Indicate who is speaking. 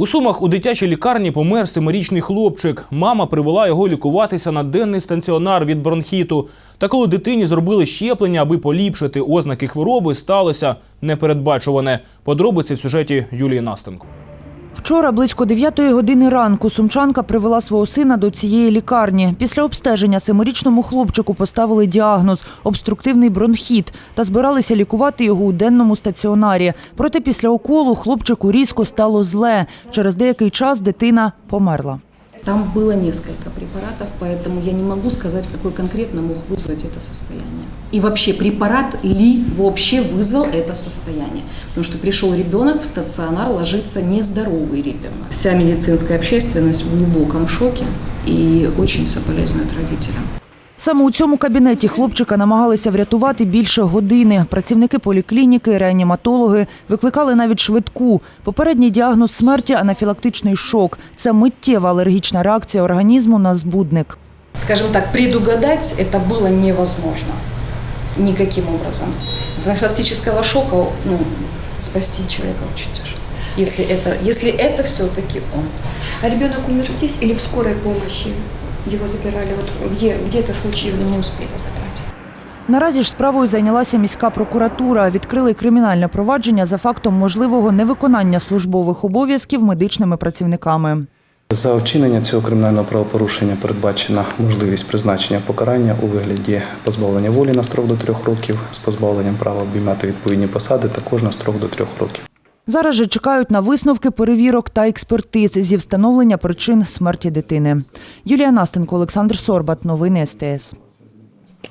Speaker 1: У Сумах у дитячій лікарні помер семирічний хлопчик. Мама привела його лікуватися на денний станціонар від бронхіту. Та коли дитині зробили щеплення, аби поліпшити ознаки хвороби, сталося непередбачуване. Подробиці в сюжеті Юлії Настенко.
Speaker 2: Вчора близько 9 години ранку сумчанка привела свого сина до цієї лікарні. Після обстеження семирічному хлопчику поставили діагноз – обструктивний бронхіт та збиралися лікувати його у денному стаціонарі. Проте після уколу хлопчику різко стало зле. Через деякий час дитина померла.
Speaker 3: Там было несколько препаратов, поэтому я не могу сказать, какой конкретно мог вызвать это состояние. И вообще, препарат ли вообще вызвал это состояние? Потому что пришел ребенок в стационар, ложится нездоровый ребенок. Вся медицинская общественность в глубоком шоке и очень соболезнует родителям.
Speaker 2: Саме у цьому кабінеті хлопчика намагалися врятувати більше години. Працівники поліклініки, реаніматологи викликали навіть швидку. Попередній діагноз смерті – анафілактичний шок. Це миттєва алергічна реакція організму на збудник.
Speaker 3: Скажем так, предугадать это было невозможно никаким образом. От анафилактического шока ну, спасти человека очень тяжело. Если это, если это все-таки он.
Speaker 4: А ребенок умер здесь или в скорой помощи? Его забирали? Вот где, где это случилось?
Speaker 3: Не успели забрать.
Speaker 2: Наразі ж справою зайнялася міська прокуратура. Відкрили кримінальне провадження за фактом можливого невиконання службових обов'язків медичними працівниками.
Speaker 5: За вчинення цього кримінального правопорушення передбачена можливість призначення покарання у вигляді позбавлення волі на строк до трьох років з позбавленням права обіймати відповідні посади також на строк до трьох років.
Speaker 2: Зараз же чекають на висновки перевірок та експертиз зі встановлення причин смерті дитини. Юлія Настенко, Олександр Сорбат. Новини СТС.